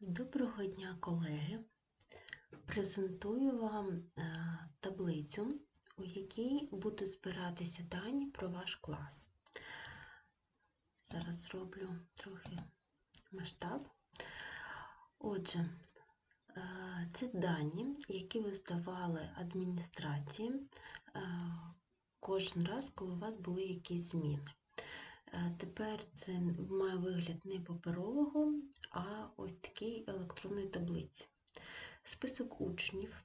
Доброго дня, колеги! Презентую вам е, таблицю, у якій будуть збиратися дані про ваш клас. Зараз зроблю трохи масштаб. Отже, е, це дані, які ви здавали адміністрації е, кожен раз, коли у вас були якісь зміни. Е, Тепер це має вигляд не паперового, а ось такій електронної таблиці. Список учнів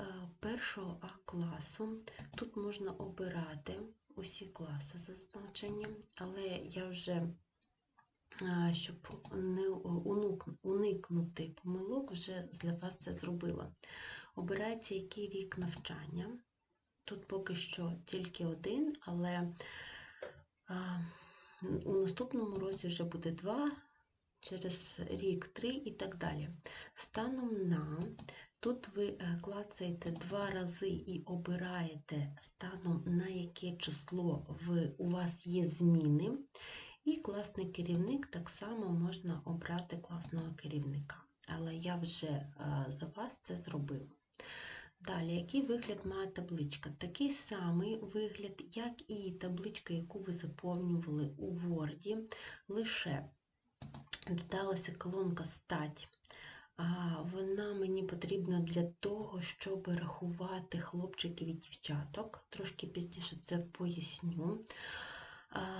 е, першого А класу. Тут можна обирати усі класи зазначені, але я вже, е, щоб не уникнути помилок, вже для вас це зробила. Обирається який рік навчання. Тут поки що тільки один, але у наступному році вже буде два, через рік три і так далі. Станом на тут ви е, клацаєте два рази і обираєте станом на яке число ви, у вас є зміни. І класний керівник так само можна обрати класного керівника. Але я вже е, за вас це зробила. Далі, який вигляд має табличка? Такий самий вигляд, як і табличка, яку ви заповнювали у Word, лише додалася колонка стать. Вона мені потрібна для того, щоб рахувати хлопчиків і дівчаток. Трошки пізніше це поясню.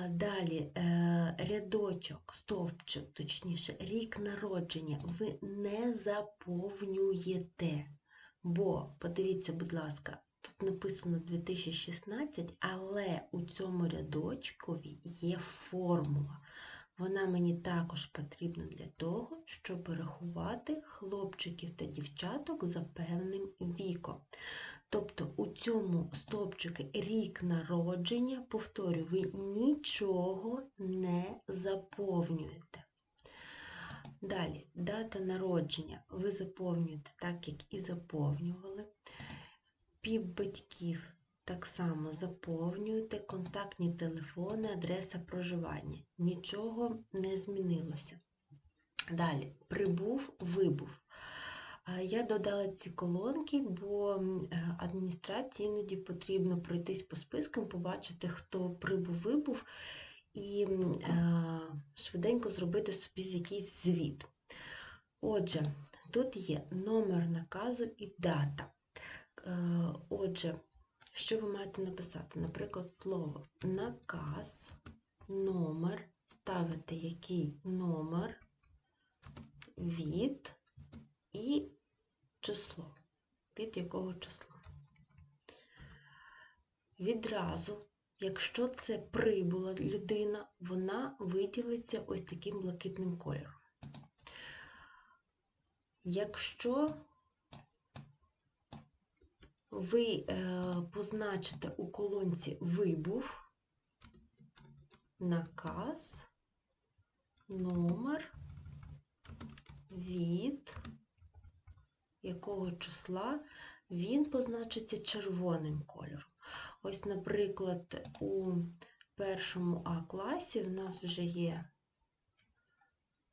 Далі е, рядочок, стовпчик, точніше, рік народження ви не заповнюєте. Бо, подивіться, будь ласка, тут написано 2016, але у цьому рядочкові є формула. Вона мені також потрібна для того, щоб рахувати хлопчиків та дівчаток за певним віком. Тобто у цьому стовпчику рік народження, повторюю, ви нічого не заповнюєте. Далі, дата народження ви заповнюєте так, як і заповнювали. Піп батьків так само заповнюєте, контактні телефони, адреса проживання. Нічого не змінилося. Далі, прибув, вибув. Я додала ці колонки, бо е, адміністрації іноді потрібно пройтись по спискам, побачити, хто прибув, вибув, і е, швиденько зробити собі якийсь звіт. Отже, тут є номер наказу і дата. Е, Отже, що ви маєте написати? Наприклад, слово наказ, номер, ставите який номер, від і число. Від якого числа. Відразу, якщо це прибула людина, вона виділиться ось таким блакитним кольором. Якщо ви е, позначите у колонці вибув, наказ, номер, від якого числа він позначиться червоним кольором. Ось, наприклад, у першому А класі в нас вже є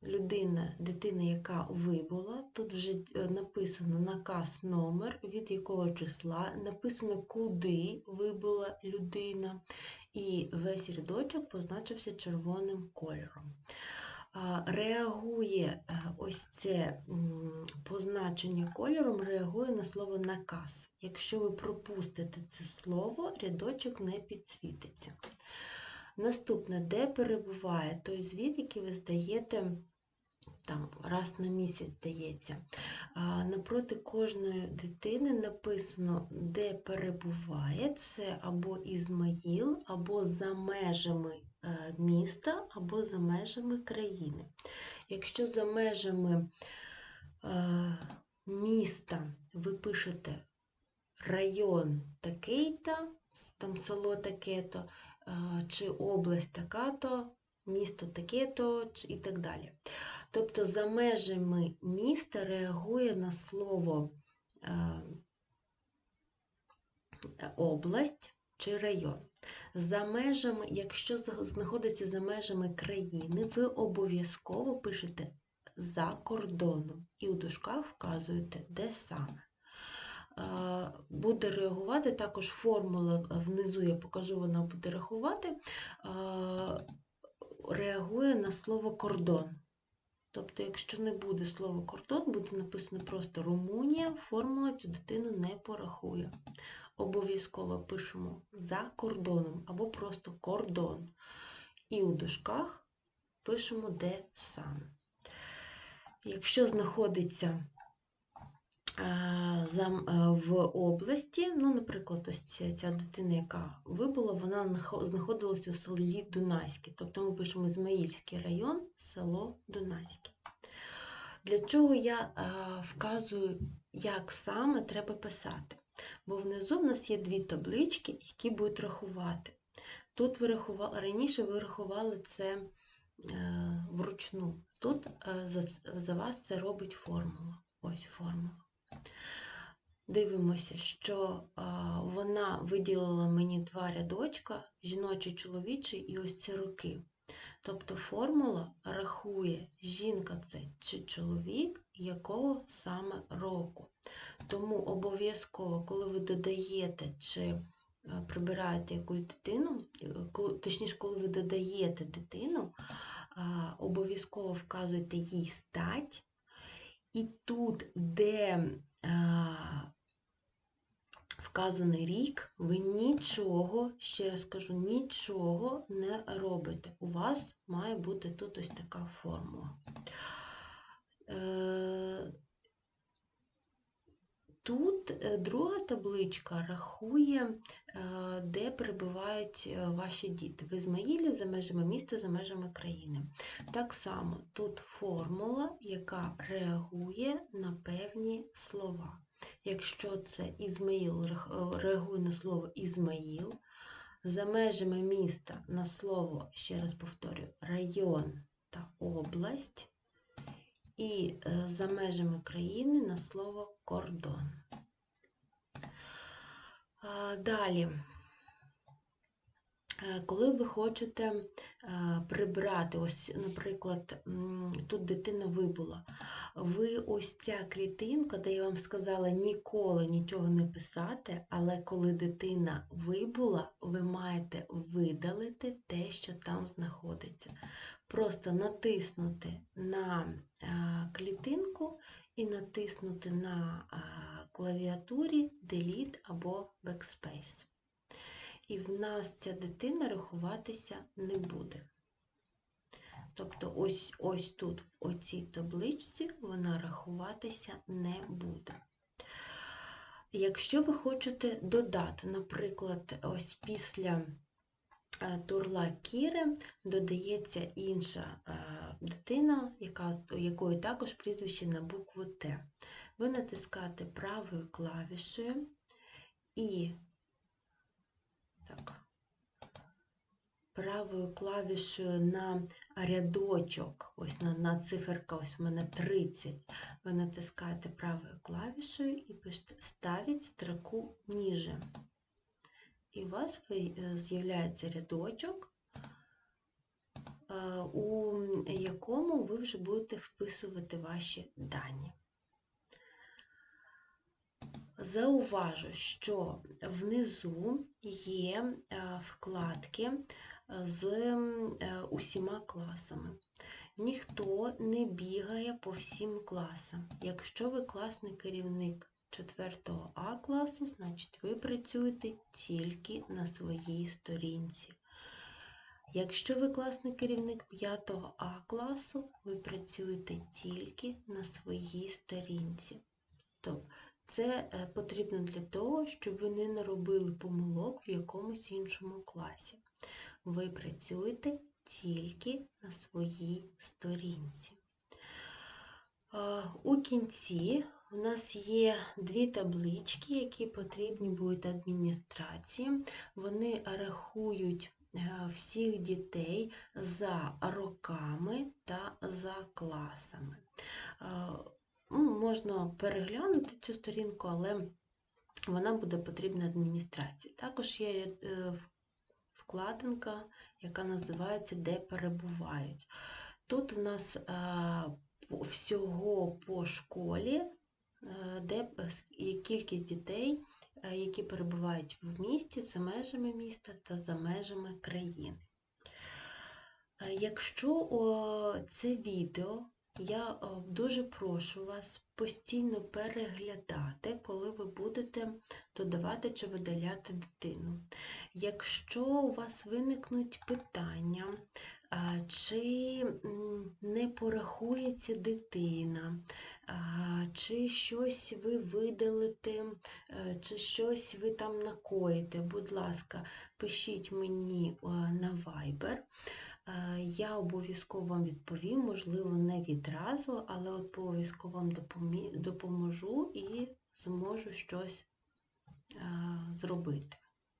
людина, дитина, яка вибула. Тут вже е, написано наказ номер, від якого числа, написано, куди вибула людина, і весь рядочок позначився червоним кольором. Реагує е, ось це позначення кольором, реагує на слово наказ. Якщо ви пропустите це слово, рядочок не підсвітиться. Наступне, де перебуває той звіт, який ви здаєте там раз на місяць здається. Напроти кожної дитини написано, де перебуває це або Ізмаїл, або за межами е, міста, або за межами країни. Якщо за межами е, міста ви пишете район такий-то, там село таке-то, е, чи область така-то, місто таке-то і так далі. Тобто за межами міста реагує на слово е, область чи район. За межами, якщо знаходиться за межами країни, ви обов'язково пишете за кордоном. І у дужках вказуєте, де саме. Е, Буде реагувати також формула внизу, я покажу, вона буде рахувати, е, реагує на слово кордон. Тобто, якщо не буде слова кордон, буде написано просто Румунія, формула цю дитину не порахує. Обов'язково пишемо за кордоном або просто кордон. І у дужках пишемо де саме. Якщо знаходиться в області, ну, наприклад, ось ця, дитина, яка вибула, вона знаходилася у селі Дунайське. Тобто ми пишемо Ізмаїльський район, село Дунайське. Для чого я е, вказую, як саме треба писати? Бо внизу в нас є дві таблички, які будуть рахувати. Тут ви рахували, раніше ви рахували це е, вручну. Тут е, за вас це робить формула. Ось формула. Дивимося, що вона виділила мені два рядочка, жіночий, чоловічий, і ось ці роки. Тобто формула рахує, жінка це чи чоловік, якого саме року. Тому обов'язково, коли ви додаєте чи прибираєте якусь дитину, е, точніше, коли ви додаєте дитину, обов'язково вказуйте їй стать, і тут, де а, вказаний рік, ви нічого, ще раз кажу, нічого не робите. У вас має бути тут ось така формула. Е, Тут е, друга табличка рахує, е, де перебувають е, ваші діти. В Ізмаїлі за межами міста, за межами країни. Так само тут формула, яка реагує на певні слова. Якщо це Ізмаїл реагує на слово Ізмаїл, за межами міста на слово, ще раз повторюю, район та область, і е, за межами країни на слово кордон. Далі. Е, Коли ви хочете е, прибрати, ось, наприклад, тут дитина вибула, ви ось ця клітинка, де я вам сказала ніколи нічого не писати, але коли дитина вибула, ви маєте видалити те, що там знаходиться. Просто натиснути на е, клітинку і натиснути на е, клавіатурі Delete або Backspace. І в нас ця дитина рахуватися не буде. Тобто ось, ось тут, в оцій табличці, вона рахуватися не буде. Якщо ви хочете додати, наприклад, ось після е, турла Кіри додається інша е, дитина, яка, якої також прізвище на букву Т. Ви натискаєте правою клавішею і так, правою клавішею на рядочок, ось на, на циферка, ось в мене 30. Ви натискаєте правою клавішею і «Ставить строку ніже». І у вас е, з'являється рядочок, е, у якому ви вже будете вписувати ваші дані. Зауважу, що внизу є е, вкладки е, з е, усіма класами. Ніхто не бігає по всім класам. Якщо ви класний керівник 4 А класу, значить ви працюєте тільки на своїй сторінці. Якщо ви класний керівник 5 А класу, ви працюєте тільки на своїй сторінці. Тобто це е, потрібно для того, щоб ви не наробили помилок в якомусь іншому класі. Ви працюєте тільки на своїй сторінці. Е, У кінці у нас є дві таблички, які потрібні будуть адміністрації. Вони рахують е, всіх дітей за роками та за класами. Е, Ну, Можна переглянути цю сторінку, але вона буде потрібна адміністрації. Також є е, вкладинка, яка називається Де перебувають. Тут в нас всього по школі, де п- є кількість дітей, е, які перебувають в місті за межами міста та за межами країни. Е, Якщо це відео, я дуже прошу вас постійно переглядати, коли ви будете додавати чи видаляти дитину. Якщо у вас виникнуть питання, чи не порахується дитина, чи щось ви видалите, е, чи щось ви там накоїте, будь ласка, пишіть мені е, на Viber. Е, Я обов'язково вам відповім, можливо, не відразу, але обов'язково вам допоможу і зможу щось е, зробити.